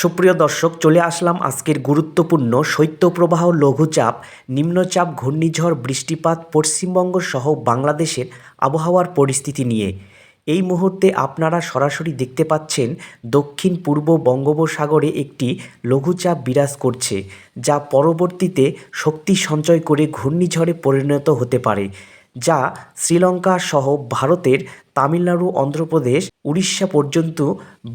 সুপ্রিয় দর্শক, চলে আসলাম আজকের গুরুত্বপূর্ণ শৈত্যপ্রবাহ লঘুচাপ, নিম্নচাপ, ঘূর্ণিঝড়, বৃষ্টিপাত, পশ্চিমবঙ্গ সহ বাংলাদেশের আবহাওয়ার পরিস্থিতি নিয়ে। এই মুহূর্তে আপনারা সরাসরি দেখতে পাচ্ছেন, দক্ষিণ পূর্ব বঙ্গোপসাগরে একটি লঘুচাপ বিরাজ করছে, যা পরবর্তীতে শক্তি সঞ্চয় করে ঘূর্ণিঝড়ে পরিণত হতে পারে, যা শ্রীলঙ্কা সহ ভারতের তামিলনাড়ু, অন্ধ্রপ্রদেশ, উড়িষ্যা পর্যন্ত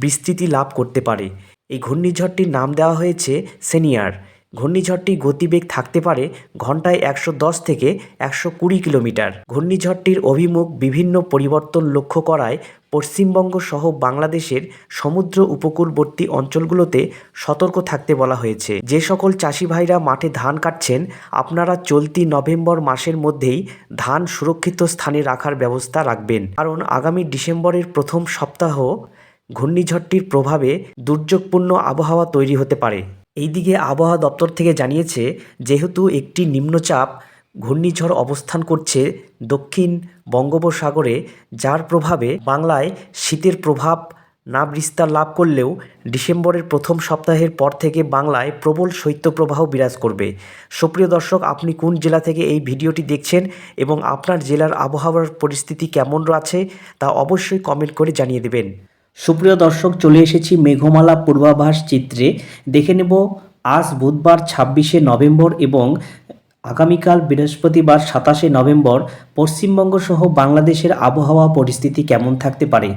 বিস্তৃতি লাভ করতে পারে। এই ঘূর্ণিঝড়টির নাম দেওয়া হয়েছে সেনিয়ার। ঘূর্ণিঝড়টির গতিবেগ থাকতে পারে ঘন্টায় একশো দশ থেকে একশো কুড়ি কিলোমিটার। ঘূর্ণিঝড়টির অভিমুখ বিভিন্ন পরিবর্তন লক্ষ্য করায় পশ্চিমবঙ্গ সহ বাংলাদেশের সমুদ্র উপকূলবর্তী অঞ্চলগুলোতে সতর্ক থাকতে বলা হয়েছে। যে সকল চাষি ভাইরা মাঠে ধান কাটছেন, আপনারা চলতি নভেম্বর মাসের মধ্যেই ধান সুরক্ষিত স্থানে রাখার ব্যবস্থা রাখবেন। কারণ আগামী ডিসেম্বরের প্রথম সপ্তাহ ঘূর্ণিঝড়টির প্রভাবে দুর্যোগপূর্ণ আবহাওয়া তৈরি হতে পারে। এইদিকে আবহাওয়া দপ্তর থেকে জানিয়েছে, যেহেতু একটি নিম্নচাপ ঘূর্ণিঝড় অবস্থান করছে দক্ষিণ বঙ্গোপসাগরে, যার প্রভাবে বাংলায় শীতের প্রভাব না বিস্তার লাভ করলেও ডিসেম্বরের প্রথম সপ্তাহের পর থেকে বাংলায় প্রবল শৈত্যপ্রবাহ বিরাজ করবে। সুপ্রিয় দর্শক, আপনি কোন জেলা থেকে এই ভিডিওটি দেখছেন এবং আপনার জেলার আবহাওয়ার পরিস্থিতি কেমন আছে তা অবশ্যই কমেন্ট করে জানিয়ে দেবেন। সুপ্রিয় দর্শক, চলে এসেছি মেঘমালা পূর্বাভাস চিত্রে। দেখে নেব আজ বুধবার ছাব্বিশে নভেম্বর এবং আগামীকাল বৃহস্পতিবার সাতাশে নভেম্বর পশ্চিমবঙ্গ সহ বাংলাদেশের আবহাওয়া পরিস্থিতি কেমন থাকতে পারে?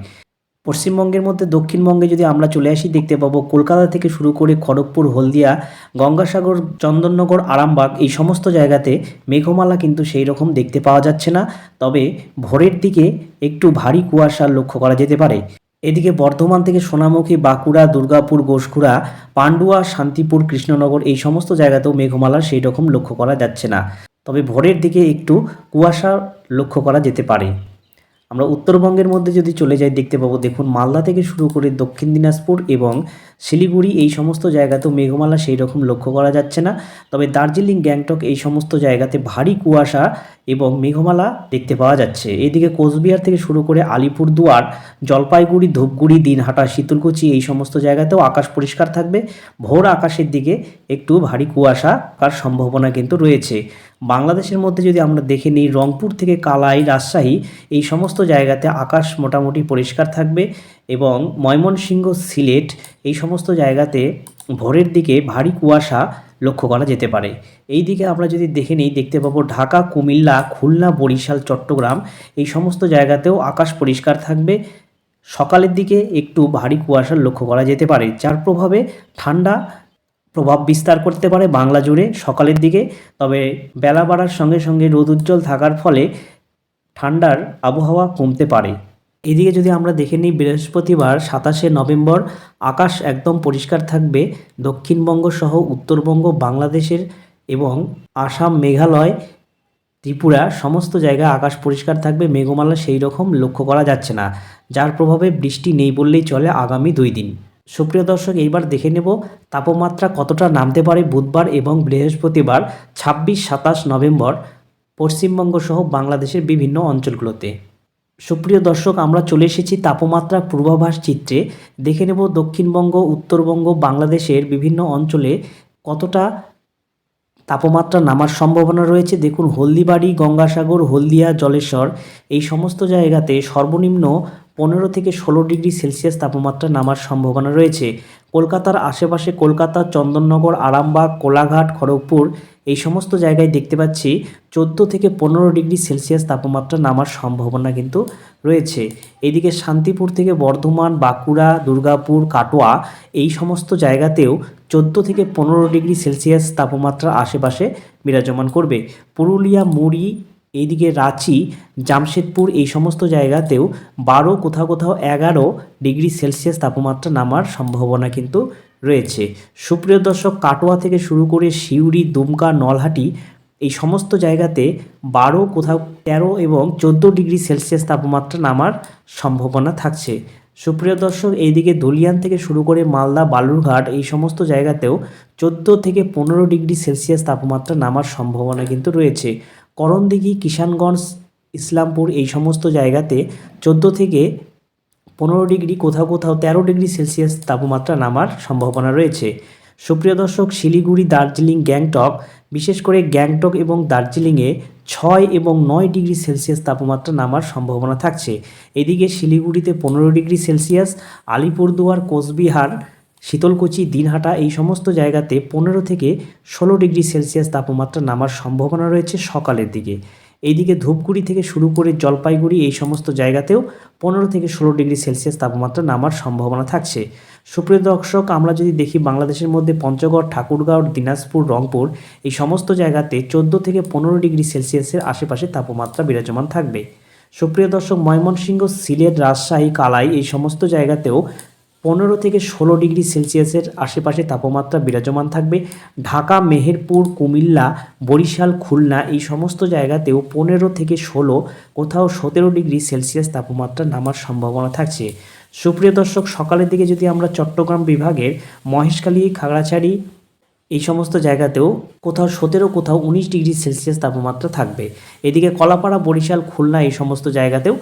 পশ্চিমবঙ্গের মধ্যে দক্ষিণবঙ্গে যদি আমরা চলে আসি, দেখতে পাবো কলকাতা থেকে শুরু করে খড়গপুর, হলদিয়া, গঙ্গাসাগর, চন্দননগর, আরামবাগ এই সমস্ত জায়গাতে মেঘমালা কিন্তু সেই রকম দেখতে পাওয়া যাচ্ছে না। তবে ভোরের দিকে একটু ভারী কুয়াশা লক্ষ্য করা যেতে পারে। এদিকে বর্ধমান থেকে সোনামুখী, বাঁকুড়া, দুর্গাপুর গোসকুড়া পান্ডুয়া, শান্তিপুর, কৃষ্ণনগর এই সমস্ত জায়গাতেও মেঘমালা সেই রকম লক্ষ্য করা যাচ্ছে না। তবে ভোরের দিকে একটু কুয়াশা লক্ষ্য করা যেতে পারে। আমরা উত্তরবঙ্গের মধ্যে যদি চলে যাই, দেখতে পাবো, দেখুন মালদা থেকে শুরু করে দক্ষিণ দিনাজপুর এবং শিলিগুড়ি, এই সমস্ত জায়গাতেও মেঘমালা সেই রকম লক্ষ্য করা যাচ্ছে না। তবে দার্জিলিং, গ্যাংটক এই সমস্ত জায়গাতে ভারী কুয়াশা এবং মেঘমালা দেখতে পাওয়া যাচ্ছে। এদিকে কোচবিহার থেকে শুরু করে আলিপুরদুয়ার, জলপাইগুড়ি, ধূপগুড়ি, দিনহাটা, শীতলকুচি এই সমস্ত জায়গাতেও আকাশ পরিষ্কার থাকবে। ভোর আকাশের দিকে একটু ভারী কুয়াশা কার সম্ভাবনা কিন্তু রয়েছে। বাংলাদেশের মধ্যে যদি আমরা দেখে নিই, রংপুর থেকে কালাই, রাজশাহী, এই সমস্ত জায়গাতে আকাশ মোটামুটি পরিষ্কার থাকবে এবং ময়মনসিংহ সিলেট, এই সমস্ত জায়গাতে ভোরের দিকে ভারী কুয়াশা লক্ষ্য করা যেতে পারে। এই দিকে আমরা যদি দেখে নিই, দেখতে পাবো ঢাকা, কুমিল্লা, খুলনা, বরিশাল, চট্টগ্রাম, এই সমস্ত জায়গাতেও আকাশ পরিষ্কার থাকবে। সকালের দিকে একটু ভারী কুয়াশার লক্ষ্য করা যেতে পারে, যার প্রভাবে ঠান্ডা প্রভাব বিস্তার করতে পারে বাংলা জুড়ে সকালের দিকে। তবে বেলা বাড়ার সঙ্গে সঙ্গে রোদ উজ্জ্বল থাকার ফলে ঠান্ডার আবহাওয়া কমতে পারে। এদিকে যদি আমরা দেখে নিই, বৃহস্পতিবার সাতাশে নভেম্বর আকাশ একদম পরিষ্কার থাকবে। দক্ষিণবঙ্গ সহ উত্তরবঙ্গ, বাংলাদেশের এবং আসাম, মেঘালয়, ত্রিপুরা সমস্ত জায়গায় আকাশ পরিষ্কার থাকবে। মেঘমালা সেই রকম লক্ষ্য করা যাচ্ছে না, যার প্রভাবে বৃষ্টি নেই বললেই চলে আগামী দুই দিন। সুপ্রিয় দর্শক, এইবার দেখে নেব তাপমাত্রা কতটা নামতে পারে বুধবার এবং বৃহস্পতিবার, ছাব্বিশ, সাতাশ নভেম্বর পশ্চিমবঙ্গ সহ বাংলাদেশের বিভিন্ন অঞ্চলগুলোতে। সুপ্রিয় দর্শক, আমরা চলে এসেছি তাপমাত্রা পূর্বাভাস চিত্রে। দেখে নেব দক্ষিণবঙ্গ, উত্তরবঙ্গ, বাংলাদেশের বিভিন্ন অঞ্চলে কতটা তাপমাত্রা নামার সম্ভাবনা রয়েছে। দেখুন, হলদিবাড়ি, গঙ্গাসাগর, হলদিয়া, জলেশ্বর, এই সমস্ত জায়গাতে সর্বনিম্ন পনেরো থেকে ষোলো ডিগ্রি সেলসিয়াস তাপমাত্রা নামার সম্ভাবনা রয়েছে। কলকাতার আশেপাশে কলকাতা, চন্দননগর, আরামবাগ, কোলাঘাট, খড়গপুর এই সমস্ত জায়গায় দেখতে পাচ্ছি চোদ্দ থেকে পনেরো ডিগ্রি সেলসিয়াস তাপমাত্রা নামার সম্ভাবনা কিন্তু রয়েছে। এদিকে শান্তিপুর থেকে বর্ধমান, বাঁকুড়া, দুর্গাপুর, কাটোয়া এই সমস্ত জায়গাতেও চোদ্দ থেকে পনেরো ডিগ্রি সেলসিয়াস তাপমাত্রা আশেপাশে বিরাজমান করবে। পুরুলিয়া, মুড়ি এইদিকে রাঁচি, জামশেদপুর এই সমস্ত জায়গাতেও বারো কোথাও কোথাও এগারো ডিগ্রি সেলসিয়াস তাপমাত্রা নামার সম্ভাবনা কিন্তু রয়েছে। সুপ্রিয় দর্শক, কাটোয়া থেকে শুরু করে সিউড়ি, দুমকা, নলহাটি এই সমস্ত জায়গাতে বারো কোথাও তেরো এবং চোদ্দ ডিগ্রি সেলসিয়াস তাপমাত্রা নামার সম্ভাবনা থাকছে। সুপ্রিয় দর্শক, এইদিকে দলিয়ান থেকে শুরু করে মালদা, বালুরঘাট এই সমস্ত জায়গাতেও চোদ্দ থেকে পনেরো ডিগ্রি সেলসিয়াস তাপমাত্রা নামার সম্ভাবনা কিন্তু রয়েছে। করণদিঘি, কিষানগঞ্জ, ইসলামপুর এই সমস্ত জায়গাতে চোদ্দ থেকে পনেরো ডিগ্রি, কোথাও কোথাও তেরো ডিগ্রি সেলসিয়াস তাপমাত্রা নামার সম্ভাবনা রয়েছে। সুপ্রিয় দর্শক, শিলিগুড়ি, দার্জিলিং, গ্যাংটক, বিশেষ করে গ্যাংটক এবং দার্জিলিংয়ে ছয় এবং নয় ডিগ্রি সেলসিয়াস তাপমাত্রা নামার সম্ভাবনা থাকছে। এদিকে শিলিগুড়িতে পনেরো ডিগ্রি সেলসিয়াস, আলিপুরদুয়ার, কোচবিহার শীতলকুচি, দিনহাটা এই সমস্ত জায়গাতে পনেরো থেকে ষোলো ডিগ্রি সেলসিয়াস তাপমাত্রা নামার সম্ভাবনা রয়েছে সকালের দিকে। এইদিকে ধূপগুড়ি থেকে শুরু করে জলপাইগুড়ি এই সমস্ত জায়গাতেও পনেরো থেকে ষোলো ডিগ্রি সেলসিয়াস তাপমাত্রা নামার সম্ভাবনা থাকছে। সুপ্রিয় দর্শক, আমরা যদি দেখি বাংলাদেশের মধ্যে পঞ্চগড়, ঠাকুরগাঁও, দিনাজপুর, রংপুর এই সমস্ত জায়গাতে চোদ্দ থেকে পনেরো ডিগ্রি সেলসিয়াসের আশেপাশে তাপমাত্রা বিরাজমান থাকবে। সুপ্রিয় দর্শক, ময়মনসিংহ, সিলেট, রাজশাহী, কালাই এই সমস্ত জায়গাতেও পনেরো থেকে ষোলো ডিগ্রি সেলসিয়াসের আশেপাশে তাপমাত্রা বিরাজমান থাকবে। ঢাকা, মেহেরপুর, কুমিল্লা, বরিশাল, খুলনা এই সমস্ত জায়গাতেও পনেরো থেকে ষোলো, কোথাও সতেরো ডিগ্রি সেলসিয়াস তাপমাত্রা নামার সম্ভাবনা থাকছে। সুপ্রিয় দর্শক, সকালের দিকে যদি আমরা চট্টগ্রাম বিভাগের মহেশখালী, খাগড়াছড়ি এই সমস্ত জায়গাতেও কোথাও সতেরো, কোথাও উনিশ ডিগ্রি সেলসিয়াস তাপমাত্রা থাকবে। এদিকে কলাপাড়া, বরিশাল, খুলনা এই সমস্ত জায়গাতেও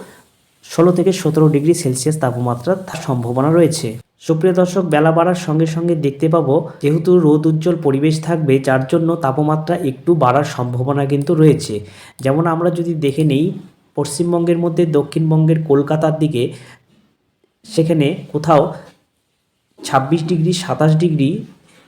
ষোলো থেকে সতেরো ডিগ্রি সেলসিয়াস তাপমাত্রা সম্ভাবনা রয়েছে। সুপ্রিয় দর্শক, বেলা বাড়ার সঙ্গে সঙ্গে দেখতে পাবো, যেহেতু রোদ উজ্জ্বল পরিবেশ থাকবে, যার জন্য তাপমাত্রা একটু বাড়ার সম্ভাবনা কিন্তু রয়েছে। যেমন আমরা যদি দেখে নেই, পশ্চিমবঙ্গের মধ্যে দক্ষিণবঙ্গের কলকাতার দিকে, সেখানে কোথাও ছাব্বিশ ডিগ্রি, সাতাশ ডিগ্রি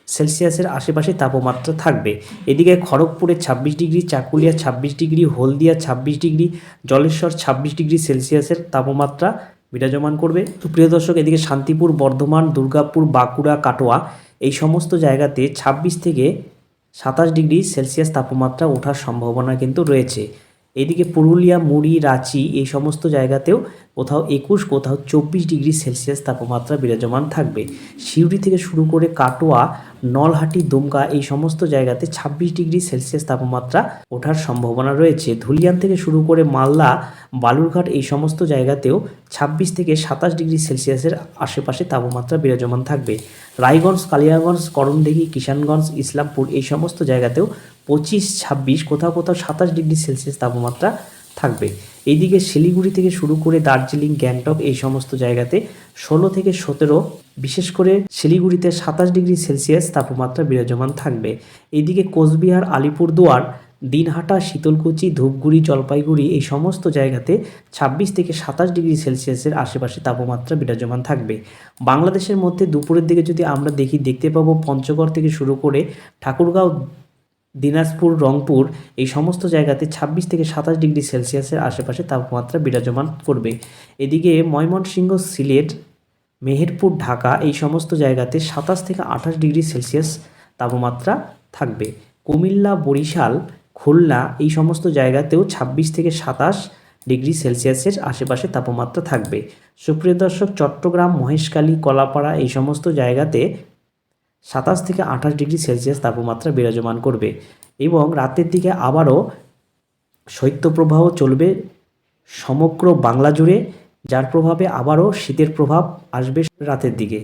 সেলসিয়াসের আশেপাশে তাপমাত্রা থাকবে। এদিকে খড়গপুরে ছাব্বিশ ডিগ্রি, চাকুলিয়া ছাব্বিশ ডিগ্রি, হলদিয়া ছাব্বিশ ডিগ্রি, জলেশ্বর ছাব্বিশ ডিগ্রি সেলসিয়াসের তাপমাত্রা বিরাজমান করবে। তো প্রিয় দর্শক, এদিকে শান্তিপুর, বর্ধমান, দুর্গাপুর, বাঁকুড়া, কাটোয়া এই সমস্ত জায়গাতে ছাব্বিশ থেকে সাতাশ ডিগ্রি সেলসিয়াস তাপমাত্রা ওঠার সম্ভাবনা কিন্তু রয়েছে। এদিকে পুরুলিয়া, মুড়ি, রাঁচি এই সমস্ত জায়গাতেও কোথাও একুশ, কোথাও চব্বিশ ডিগ্রি সেলসিয়াস তাপমাত্রা বিরাজমান থাকবে। সিউড়ি থেকে শুরু করে কাটোয়া, নলহাটি, দুমকা এই সমস্ত জায়গাতে ছাব্বিশ ডিগ্রি সেলসিয়াস তাপমাত্রা ওঠার সম্ভাবনা রয়েছে। ধুলিয়ান থেকে শুরু করে মালদা, বালুরঘাট এই সমস্ত জায়গাতেও ছাব্বিশ থেকে সাতাশ ডিগ্রি সেলসিয়াসের আশেপাশে তাপমাত্রা বিরাজমান থাকবে। রায়গঞ্জ, কালিয়াগঞ্জ করণদিঘি কিষানগঞ্জ, ইসলামপুর এই সমস্ত জায়গাতেও পঁচিশ, ছাব্বিশ, কোথাও কোথাও সাতাশ ডিগ্রি সেলসিয়াস তাপমাত্রা থাকবে। এইদিকে শিলিগুড়ি থেকে শুরু করে দার্জিলিং, গ্যাংটক এই সমস্ত জায়গাতে ষোলো থেকে সতেরো, বিশেষ করে শিলিগুড়িতে সাতাশ ডিগ্রি সেলসিয়াস তাপমাত্রা বিরাজমান থাকবে। এইদিকে কোচবিহার, আলিপুরদুয়ার, দিনহাটা, শীতলকুচি, ধূপগুড়ি, জলপাইগুড়ি এই সমস্ত জায়গাতে ছাব্বিশ থেকে সাতাশ ডিগ্রি সেলসিয়াসের আশেপাশে তাপমাত্রা বিরাজমান থাকবে। বাংলাদেশের মধ্যে দুপুরের দিকে যদি আমরা দেখি, দেখতে পাবো পঞ্চগড় থেকে শুরু করে ঠাকুরগাঁও দিনাজপুর, রংপুর, এই সমস্ত জায়গাতে ছাব্বিশ থেকে সাতাশ ডিগ্রি সেলসিয়াসের আশেপাশে তাপমাত্রা বিরাজমান করবে। এদিকে ময়মনসিংহ, সিলেট, মেহেরপুর, ঢাকা, এই সমস্ত জায়গাতে সাতাশ থেকে আঠাশ ডিগ্রি সেলসিয়াস তাপমাত্রা থাকবে। কুমিল্লা, বরিশাল, খুলনা, এই সমস্ত জায়গাতেও ছাব্বিশ থেকে সাতাশ ডিগ্রি সেলসিয়াসের আশেপাশে তাপমাত্রা থাকবে। সুপ্রিয় দর্শক, চট্টগ্রাম, মহেশখালী, কলাপাড়া এই সমস্ত জায়গাতে সাতাশ থেকে আঠাশ ডিগ্রি সেলসিয়াস তাপমাত্রা বিরাজমান করবে এবং রাতের দিকে আবারও শৈত্যপ্রবাহ চলবে সমগ্র বাংলা জুড়ে, যার প্রভাবে আবারও শীতের প্রভাব আসবে রাতের দিকে।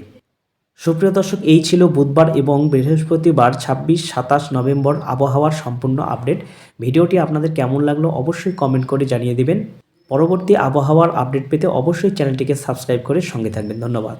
সুপ্রিয় দর্শক, এই ছিল বুধবার এবং বৃহস্পতিবার ছাব্বিশ, সাতাশ নভেম্বর আবহাওয়ার সম্পূর্ণ আপডেট। ভিডিওটি আপনাদের কেমন লাগল অবশ্যই কমেন্ট করে জানিয়ে দেবেন। পরবর্তী আবহাওয়ার আপডেট পেতে অবশ্যই চ্যানেলটিকে সাবস্ক্রাইব করে সঙ্গে থাকবেন। ধন্যবাদ।